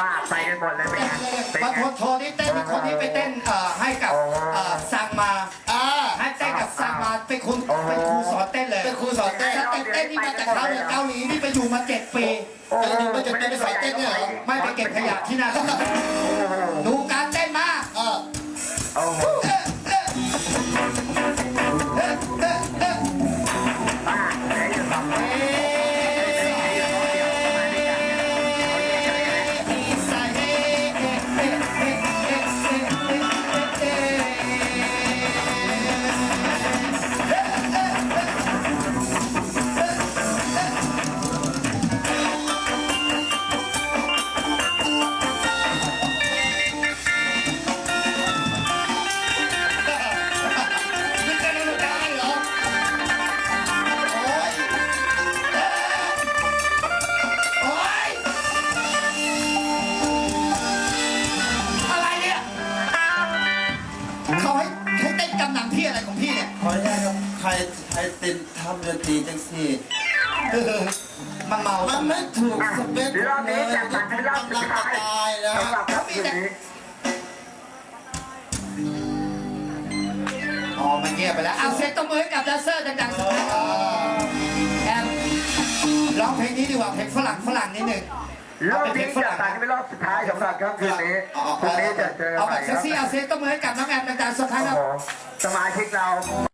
บ้าไปกันหมเลยเป็นไงเป็นมาไง โทรโทรนี่เต้นคนนี้ไปเต้นเอ่อให้กับเอ่อซังมาอ่าให้เต้นกับซังมาเป็นคุณเป็นครูสอนเต้นเลยเป็นครูสอนเต้นสเต็ปเต้นนี่มาจากเกาหลีเกาหลีนี่ไปอยู่มาเจ็ดปีลังดูว่าจเต้ไปสอนเต้นเนี่ยเหรอ ไม่ไปเก็บขยะที่นั่น ให้เต้นกำนังที่อะไรของพี่เนี่ยขออนุญาตครับใครใครเต้นทำดนตรีจังสี่ เออมันเมามันไม่ถูกสเปครอบนี้จะตัดให้รอบสุดท้ายตายนะสำหรับค่ำคืนนี้อ๋อมันเงียบไปแล้วเอาเซ็ตตัวมือให้กับแดนเซอร์ดังๆสักครั้งแอมร้องเพลงนี้ดีกว่าเพลงฝรั่งฝรั่งนิดหนึ่งรอบนี้จะตัดให้เป็นรอบสุดท้ายสำหรับค่ำคืนนี้พรุ่งนี้จะเจอกันเอาใหแบม่บคเซ็รักบซี่เอาเซ็ตตัวมือให้กับน้องแอมดังๆสักครั้งโอ้ครับโห สมาชิกเรา